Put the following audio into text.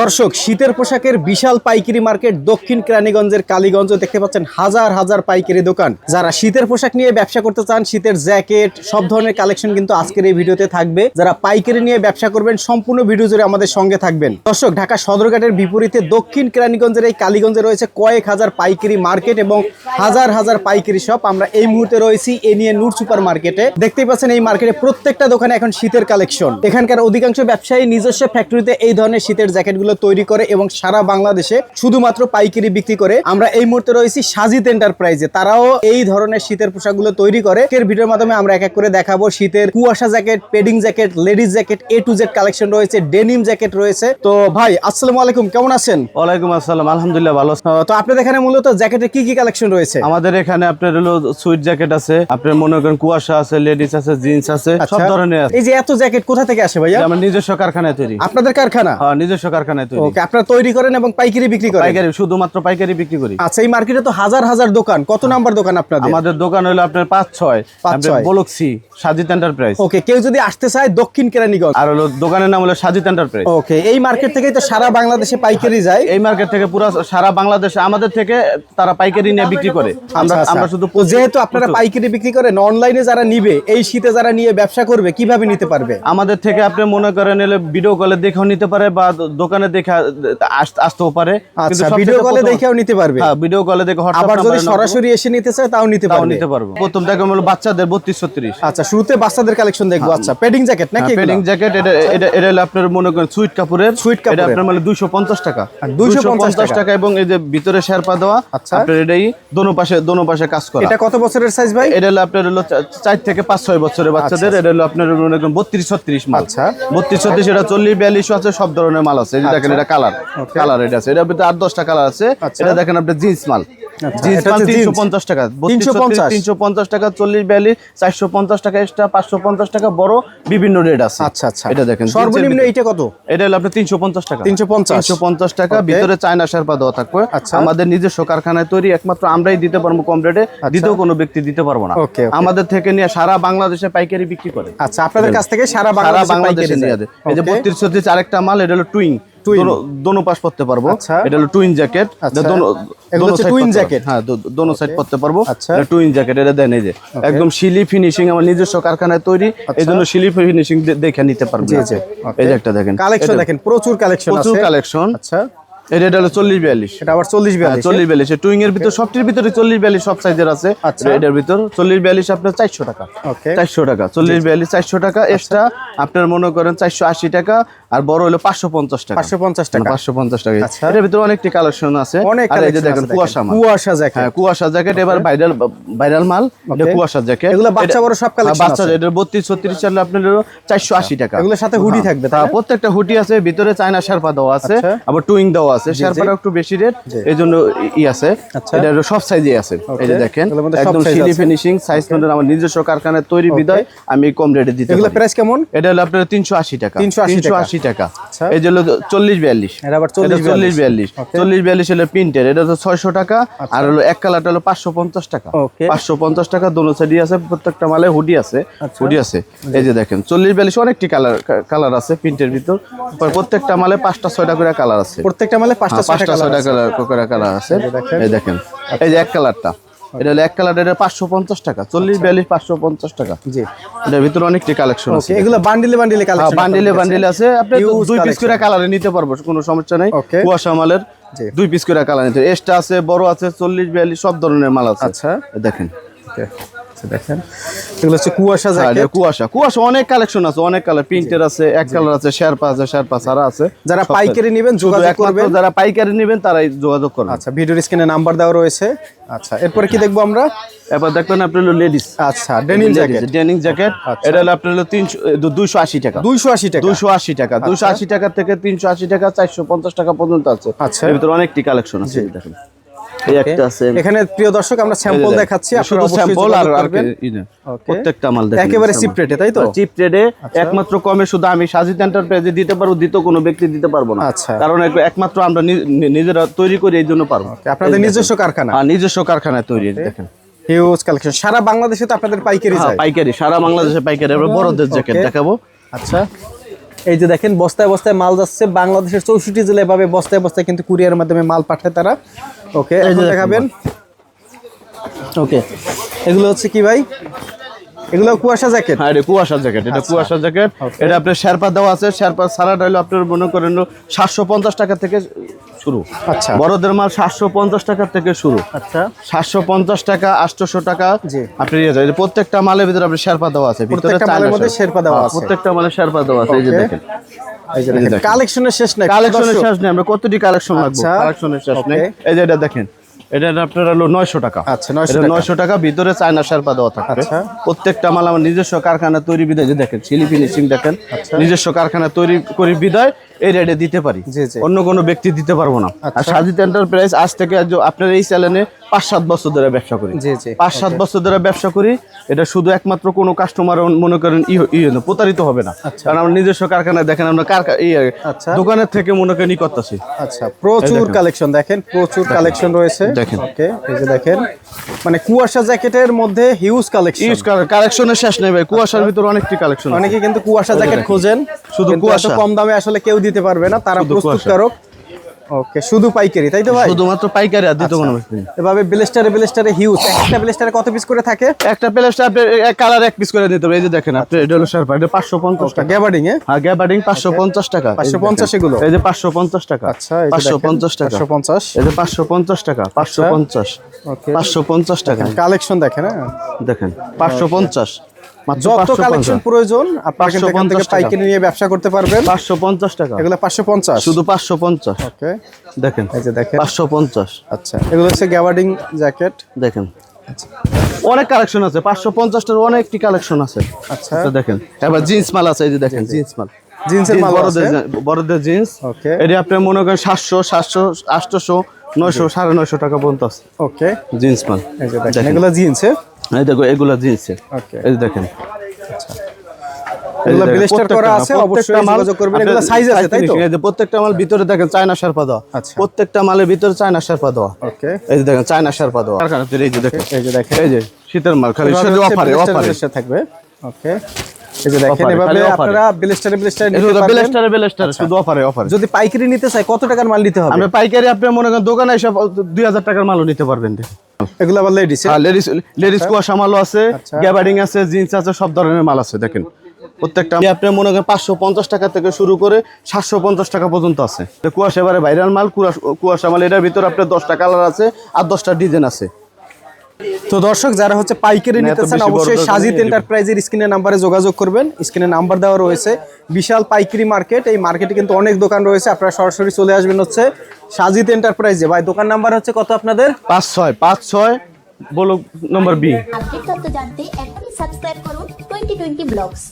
দর্শক, শীতের পোশাকের বিশাল পাইকারি মার্কেট দক্ষিণ কেরানীগঞ্জের কালীগঞ্জ দেখতে পাচ্ছেন হাজার হাজার পাইকারি দোকান। যারা শীতের পোশাক নিয়ে ব্যবসা করতে চান, শীতের জ্যাকেট, সব ধরনের কালেকশন কিন্তু আজকের এই ভিডিওতে থাকবে। যারা পাইকারি নিয়ে ব্যবসা করবেন, সম্পূর্ণ ভিডিও জুড়ে আমাদের সঙ্গে থাকবেন। দর্শক, ঢাকা সদরঘাটের বিপরীতে দক্ষিণ কেরানীগঞ্জের এই কালীগঞ্জে রয়েছে কয়েক হাজার পাইকারি মার্কেট এবং হাজার হাজার পাইকারি শপ। আমরা এই মুহূর্তে রয়েছি এ নিয়ে নূর সুপার মার্কেটে। দেখতেই পাচ্ছেন এই মার্কেটে প্রত্যেকটা দোকানে এখন শীতের কালেকশন। এখানকার অধিকাংশ ব্যবসায়ী নিজস্ব ফ্যাক্টরিতে এই ধরনের শীতের জ্যাকেটগুলো তৈরি করে এবং সারা বাংলাদেশে শুধুমাত্র পাইকারি বিক্রি করে আমরা এই মুহূর্তে রয়েছি সাজিদ এন্টারপ্রাইজে তারাও এই ধরনের শীতের পোশাকগুলো তৈরি করে। এর ভিডিওর মাধ্যমে আমরা এক এক করে দেখাবো শীতের কুয়াশা jacket padding jacket ladies jacket A to Z collection রয়েছে ডেনিম জ্যাকেট রয়েছে। তো ভাই আসসালামু আলাইকুম কেমন আছেন? ওয়ালাইকুম আসসালাম আলহামদুলিল্লাহ ভালো তো আপনাদের এখানে মূলত জ্যাকেটের কি কি কালেকশন রয়েছে? আমাদের এখানে আপনার হলো সুইট জ্যাকেট আছে আপনার মনে করেন কুয়াশা আছে লেডিস আছে জিন্স আছে সব আচ্ছা। ধরনের আছে। এই যে এত জ্যাকেট কোথা থেকে আসে ভাইয়া? আমার নিজস্ব কারখানায় তৈরি। আপনাদের কারখানা? হ্যাঁ নিজস্ব কারখানায় তৈরি। ওকে আপনারা তৈরি করেন এবং পাইকারি বিক্রি করেন? পাইকারি শুধুমাত্র পাইকারি বিক্রি করি। আচ্ছা এই মার্কেটে তো হাজার হাজার দোকান। কত নাম্বার দোকান আপনাদের? আমাদের দোকান হলো আপনার পাঁচ ছয় পাঁচ আপনার ছয়। বলক্সি সাজিদ এন্টারপ্রাইজ। ওকে কেউ যদি আসতে চায় দক্ষিণ কেরানীগঞ্জ। আর হলো দোকানের নাম হলো সাজিদ এন্টারপ্রাইজ। ওকে এই মার্কেট থেকেই তো সারা বাংলাদেশে পাইকারি যায়। এই মার্কেট থেকে পুরো সারা বাংলাদেশে আমাদের থেকে তারা পাইকারি নিয়ে বিক্রি করে। আমরা আচ্ছা, আচ্ছা। আমরা শুধু যেহেতু আপনারা পাইকারি বিক্রি করেন অনলাইনে যারা নিবে এই শীতে যারা নিয়ে ব্যবসা করবে কীভাবে নিতে পারবে? আমাদের থেকে আপনি মনে করেন এলে ভিডিও কলে দেখেও নিতে পারে বা দোকানে দেখে আসতেও পারে। কিন্তু আচ্ছা ভিডিও কলে দেখেও নিতে পারবে। হ্যাঁ ভিডিও কলে দেখে আবার যদি সরাসরি এসে নিতে চায় তাও নিতে পারবে। নিতে পারবে। প্রথম দেখো হলো বাচ্চাদের বত্রিশ ছত্রিশ। আচ্ছা শুরুতে বাচ্চাদের কালেকশন দেখব। আচ্ছা পেডিং জ্যাকেট নাকি পেডিং জ্যাকেট এটা এটা এটা হলো আপনার মনে করেন সুইট কাপড়ের। সুইট এটা আপনার মানে দুইশো পঞ্চাশ টাকা। আর 250 250 টাকা। এবং এই যে ভিতরে শেরপা দেওয়া আচ্ছা। আপনার এটাই দোনো পাশে দোনো পাশে কাজ করা। এটা কত বছরের সাইজ ভাই? এটা হলো আপনার হলো চা- চার থেকে পাঁচ ছয় বছরের বাচ্চাদের। এটা হলো আপনার মনে করেন বত্রিশ ছত্রিশ মাল। আচ্ছা। বত্রিশ ছত্রিশ এটা চল্লিশ বিয়াল্লিশ আছে সব ধরনের মাল আছে। এটা দেখেন এটা কালার কালার এটা আছে। এটা ভিতরে আট দশটা কালার আছে। আচ্ছা। এটা দেখেন আপনার জিন্স মাল। আচ্ছা, জিন্স এটা মাল হচ্ছে তিনশো jeans। পঞ্চাশ টাকা 350 তিনশো পঞ্চাশ। টাকা চল্লিশ বিয়াল্লিশ চারশো পঞ্চাশ টাকা এক্সট্রা টাকা বড় বিভিন্ন রেট আছে। আচ্ছা আচ্ছা। এটা দেখেন সর্বনিম্ন jeans কত? এটা হলো আপনার তিনশো পঞ্চাশ টাকা। 350 টাকা ভিতরে চায়না শেরপা দেওয়া থাকবে। আচ্ছা। আমাদের নিজস্ব কারখানায় তৈরি একমাত্র আমরাই দিতে পারব কম রেটে দ্বিতীয় কোনো ব্যক্তি দিতে পারব না. আমাদের থেকে নিয়ে সারা বাংলাদেশে পাইকারি বিক্রি করে। আচ্ছা আপনাদের কাছ থেকে সারা বাংলাদেশে নিয়ে এই যে আরেকটা মাল এটা হলো টুইং। দোনো পাশ পড়তে পারব। আচ্ছা। এটা হলো টুইন জ্যাকেট আচ্ছা। হ্যাঁ দোনো সাইড পড়তে পারব। আচ্ছা। টুইন জ্যাকেট এটা দেন এই যে। একদম শিলি ফিনিশিং আমার নিজস্ব কারখানায় তৈরি। এই জন্য শিলি ফিনিশিং দেখে নিতে পারবে। এই যে একটা দেখেন। কালেকশন দেখেন। প্রচুর কালেকশন প্রচুর আছে। কালেকশন আচ্ছা। এটা এটা হলো চল্লিশ বিয়াল্লিশ। এটা আবার চল্লিশ হ্যাঁ, বিয়াল্লিশ চল্লিশ বিয়াল্লিশ। টুইং এর ভিতর সবটির ভিতরে চল্লিশ বিয়াল্লিশ সব সাইজের আছে। আচ্ছা। এটার ভিতর চল্লিশ বিয়াল্লিশ আপনার চারশো টাকা। চারশো টাকা চল্লিশ বিয়াল্লিশ চারশো টাকা এক্সট্রা আপনার মনে করেন চারশো আশি টাকা আর বড় হলো পাঁচশো পঞ্চাশ টাকা। পাঁচশো পঞ্চাশ টাকা। পাঁচশো পঞ্চাশ টাকা। আচ্ছা। এটার ভিতরে অনেকটি কালেকশন আছে। অনেক দেখেন কুয়াশা কুয়াশা জ্যাকেট হ্যাঁ কুয়াশা জ্যাকেট এবার ভাইরাল ভাইরাল মাল। এটা কুয়াশা জ্যাকেট এগুলো বাচ্চা বড় সব collection বাচ্চা এটা বত্রিশ ছত্রিশ সালে আপনার চারশো আশি টাকা। এগুলোর সাথে হুডি থাকবে হ্যাঁ, প্রত্যেকটা হুডি আছে ভিতরে চায়না শার্পা দেওয়া আছে আচ্ছা। আবার টুইং দেওয়া আছে শার্পাটা একটু বেশি রেট এই জন্য ই আছে। আচ্ছা। এটা সব সাইজে আছে এই যে দেখেন একদম সিলি ফিনিশিং সাইজ মডেল আমার নিজস্ব কারখানায় তৈরি বিদায় আমি কম রেটে দিতে এগুলো প্রাইস কেমন? এটা হলো আপনার তিনশো আশি টাকা। 380 টাকা। আচ্ছা। এই যে হলো এটা আবার 40 প্রিন্টের এটা তো ছয়শো টাকা। আর হলো এক কালারটা হলো পাঁচশো পঞ্চাশ টাকা। Okay. পাঁচশো পঞ্চাশ টাকা দোনো সাইডই আছে প্রত্যেকটা মালে হুডি আছে। আচ্ছা। হুডি আছে। এই যে দেখেন চল্লিশ বিয়াল্লিশ অনেকটি কালার কালার আছে প্রিন্টের ভিতর। প্রত্যেকটা মালে পাঁচটা ছয়টা করে কালার আছে। প্রত্যেকটা মালে পাঁচটা হ্যাঁ, পাঁচটা ছয়টা কালার কালার করে কালার আছে। এই দেখেন। এই যে এক কালারটা এটা হলো এক কালার এটা পাঁচশো পঞ্চাশ টাকা। চল্লিশ বিয়াল্লিশ পাঁচশো পঞ্চাশ টাকা। জি। এটার ভিতরে অনেকটি কালেকশন আছে। এগুলো বান্ডিলে বান্ডিলে কালেকশন বান্ডিলে বান্ডিলে আছে। আপনি দুই পিস। করে কালারে নিতে পারব কোনো সমস্যা নাই। কুয়াশা মালের দুই পিস করে কালার নিতে এক্সট্রা আছে বড় আছে চল্লিশ বিয়াল্লিশ সব ধরনের মাল আছে। আচ্ছা। দেখেন। ওকে আচ্ছা দেখেন। এগুলো হচ্ছে কুয়াশা আর জ্যাকেট। কুয়াশা। কুয়াশা অনেক কালেকশন আছে অনেক কালার প্রিন্টের আছে এক কালার আছে শেরপা আছে শেরপা ছাড়া আছে। যারা পাইকারি নেবেন যোগাযোগ করবেন। যারা পাইকারি নেবেন তারাই যোগাযোগ করবেন। আচ্ছা ভিডিওর স্ক্রিনে নাম্বার দেওয়া রয়েছে। আচ্ছা এরপরে কি দেখব আমরা? এবার দেখবেন আপনি হলো লেডিস আচ্ছা ডেনিম জ্যাকেট ডেনিং জ্যাকেট আচ্ছা। এটা হলো আপনার হলো তিনশো দুইশো আশি টাকা। দুইশো আশি টাকা। দুশো আশি টাকা। দুশো আশি টাকা থেকে তিনশো আশি টাকা চারশো পঞ্চাশ টাকা পর্যন্ত আছে। আচ্ছা। এর ভিতরে অনেকটি কালেকশন আছে দেখেন। এই একটা আছে। এখানে প্রিয় দর্শক আমরা স্যাম্পল দেখাচ্ছি আপনারা অবশ্যই আর করবেন। প্রত্যেকটা মাল দেখেন একেবারে rate এ, তাই তো? চিপ রেটে একমাত্র কমে শুধু আমি সাজিদ এন্টারপ্রাইজে দিতে পারব দ্বিতীয় কোনো ব্যক্তি দিতে পারব না। আচ্ছা। কারণ একমাত্র আমরা নিজেরা তৈরি করি এই জন্য পারব। আপনাদের নিজস্ব কারখানা। আর নিজস্ব কারখানায় তৈরি দেখেন। হিউজ কালেকশন সারা বাংলাদেশে তো আপনাদের পাইকারি হ্যাঁ, যায়। পাইকারি সারা বাংলাদেশে পাইকারি আমরা বড়দের জ্যাকেট দেখাবো। আচ্ছা। এই যে দেখেন বস্তায় বস্তায় মাল যাচ্ছে। বাংলাদেশের চৌষট্টি জেলায় ভাবে বস্তায় বস্তায় কিন্তু কুরিয়ার মাধ্যমে মাল পাঠায় তারা। ওকে এই যে দেখাবেন। ওকে এগুলো হচ্ছে কি ভাই? এগুলো কুয়াশা জ্যাকেট। হ্যাঁ কুয়াশা জ্যাকেট এটা কুয়াশা জ্যাকেট। এটা আপনার শেরপা দেওয়া আছে। শেরপা সারাটা হলো আপনার মনে করেন সাতশো পঞ্চাশ টাকা থেকে শুরু। আচ্ছা। বড়দের মাল সাতশো পঞ্চাশ টাকা থেকে শুরু। আচ্ছা। সাতশো পঞ্চাশ টাকা আটশোশো টাকা। আপনি। প্রত্যেকটা মালের ভিতরে আপনি শেরপা দেওয়া আছে। ভিতরে প্রত্যেকটা মালের মধ্যে শেরপা। শেরপা দেওয়া হ্যাঁ, আছে। প্রত্যেকটা মালের শেরপা দেওয়া আছে। এই যে দেখেন। কালেকশনের শেষ নাই। কালেকশনের শেষ নেই। আমরা কতটি কালেকশন লাগবে আচ্ছা। কালেকশনের শেষ নেই। এই যে এটা দেখেন। এটা আপনার হলো নয়শো টাকা। আচ্ছা, 900 এটা টাকা। নয়শো টাকা। ভিতরে চায়না শেরপা দেওয়া থাকবে। আচ্ছা। প্রত্যেকটা মাল আমার নিজস্ব কারখানা তৈরি বিদায়। যে দেখেন সিলি ফিনিশিং দেখেন। নিজস্ব কারখানা তৈরি করি বিদায়। এই রেটে দিতে পারি। অন্য কোনো ব্যক্তি দিতে পারব না। আর আচ্ছা। সাজিদ এন্টারপ্রাইজ আজ থেকে আপনার এই চ্যানেলে পাঁচ সাত বছর ধরে ব্যবসা করি। পাঁচ সাত বছর ধরে ব্যবসা করি এটা শুধু একমাত্র কোনো কাস্টমার মনে করেন প্রতারিত হবে না। কারণ আমরা নিজস্ব কারখানায় দেখেন আমরা আচ্ছা। দোকানের থেকে মনে করেন ই করতেছি। আচ্ছা প্রচুর কালেকশন দেখেন প্রচুর কালেকশন রয়েছে। দেখেন। ওকে এই যে দেখেন মানে কুয়াশা জ্যাকেটের মধ্যে হিউজ কালেকশন ইউজ কালেকশনের শেষ নেই ভাই কুয়াশার ভিতরে অনেকটি কালেকশন অনেকে কিন্তু কুয়াশা জ্যাকেট খোঁজেন শুধু কুয়াশা। কম দামে আসলে কেউ দিতে পারবে না তারা প্রস্তুতকারক। ওকে শুধু পাইকারি তাই তো ভাই? শুধুমাত্র পাইকারি আর দ্বিতীয় কোনো আচ্ছা। ব্যক্তি এভাবে ব্লেস্টারে ব্লেস্টারে হিউজ একটা ব্লেস্টারে কত পিস করে থাকে? একটা প্লেসটা আপনি এক কালার এক পিস করে দিতে হবে এই যে দেখেন আপনি এটা হলো শার্প এটা পাঁচশো পঞ্চাশ টাকা। গ্যাবার্ডিং এ? হ্যাঁ গ্যাবার্ডিং পাঁচশো পঞ্চাশ টাকা। এই যে 550 এগুলো? এই যে পাঁচশো পঞ্চাশ টাকা। আচ্ছা এই যে পাঁচশো দেখেন, পঞ্চাশ টাকা। 550 এই যে পাঁচশো পঞ্চাশ টাকা পাঁচশো পঞ্চাশ। ওকে। পাঁচশো পঞ্চাশ টাকা। কালেকশন দেখেন হ্যাঁ। দেখেন পাঁচশো পঞ্চাশ। মাত্র যত কালেকশন প্রয়োজন আপনারা কিন্তু এখান থেকে পাইকারি নিয়ে ব্যবসা করতে পারবেন। পাঁচশো পঞ্চাশ টাকা। এগুলো পাঁচশো পঞ্চাশ। শুধু পাঁচশো পঞ্চাশ। ওকে। দেখেন। এই যে দেখেন। আচ্ছা এগুলো হচ্ছে গ্যাবার্ডিং জ্যাকেট। দেখেন। অনেক কালেকশন আছে পাঁচশো পঞ্চাশটার অনেকটি কালেকশন আছে। আচ্ছা। আচ্ছা দেখেন। এবার জিন্স মাল আছে এই যে দেখেন জিন্স মাল। জিন্সের মাল বড়দের বড়দের জিন্স ওকে। এটি আপনি মনে করেন সাতশো সাতশো আটশোশো নয়শো সাড়ে নয়শো টাকা পর্যন্ত আছে। ওকে। জিন্স মাল। এই যে দেখেন দেখেন। এগুলো জিন্সে এই দেখো এগুলা জিন্সের এই যে দেখেন। এগুলো এই যে দেখেন, ব্লেস্টার করা আছে অবশ্যই যোগাযোগ করবেন। আপনার সাইজ আছে তাই তো? এই যে প্রত্যেকটা মাল ভিতরে দেখেন চায়না শার্পা দেওয়া আচ্ছা। প্রত্যেকটা মালের ভিতরে চায়না শার্পা দেওয়া ওকে এই যে দেখেন চায়না শার্পা দেওয়া এই যে দেখেন। এই যে দেখেন। এই যে শীতের মাল খালি শুধু অফারে অফারে থাকবে। ওকে এই যে দেখেন এভাবে আপনারা ব্লেস্টারে ব্লেস্টারে বেলেস্টারে বেলেস্টারে শুধু অফারে অফারে যদি পাইকারি নিতে চাই কত টাকার মাল নিতে হবে? আমরা পাইকারি আপনি মনে করেন দোকানে এসে দুই হাজার টাকার মালও নিতে পারবেন। এগুলো আবার লেডিস হ্যাঁ লেডিস লেডিস কুয়াশা মালও আছে গ্যাবারিং আছে জিন্স আছে সব ধরনের মাল আছে দেখেন। প্রত্যেকটা আপনি মনে করেন পাঁচশো পঞ্চাশ টাকা থেকে শুরু করে সাতশো পঞ্চাশ টাকা পর্যন্ত আছে। কুয়াশা এবারে ভাইরাল মাল কুয়াশা কুয়াশা মাল এটার ভিতরে আপনার দশটা কালার আছে আর দশটা ডিজাইন আছে। তো দর্শক যারা হচ্ছে পাইকারি নিতেছেন নিতে চান অবশ্যই সাজিদ এন্টারপ্রাইজের স্ক্রিনের নাম্বারে যোগাযোগ করবেন। স্ক্রিনে নাম্বার দেওয়া রয়েছে। বিশাল পাইকারি মার্কেট। এই মার্কেটে কিন্তু অনেক দোকান রয়েছে। আপনারা সরাসরি চলে আসবেন হচ্ছে সাজিদ এন্টারপ্রাইজে ভাই দোকান নাম্বার হচ্ছে কত আপনাদের? পাঁচ ছয় পাঁচ ছয় বলো নম্বর বি আপডেট তথ্য জানতে এখনই সাবস্ক্রাইব করুন টোয়েন্টি টোয়েন্টি ব্লগস।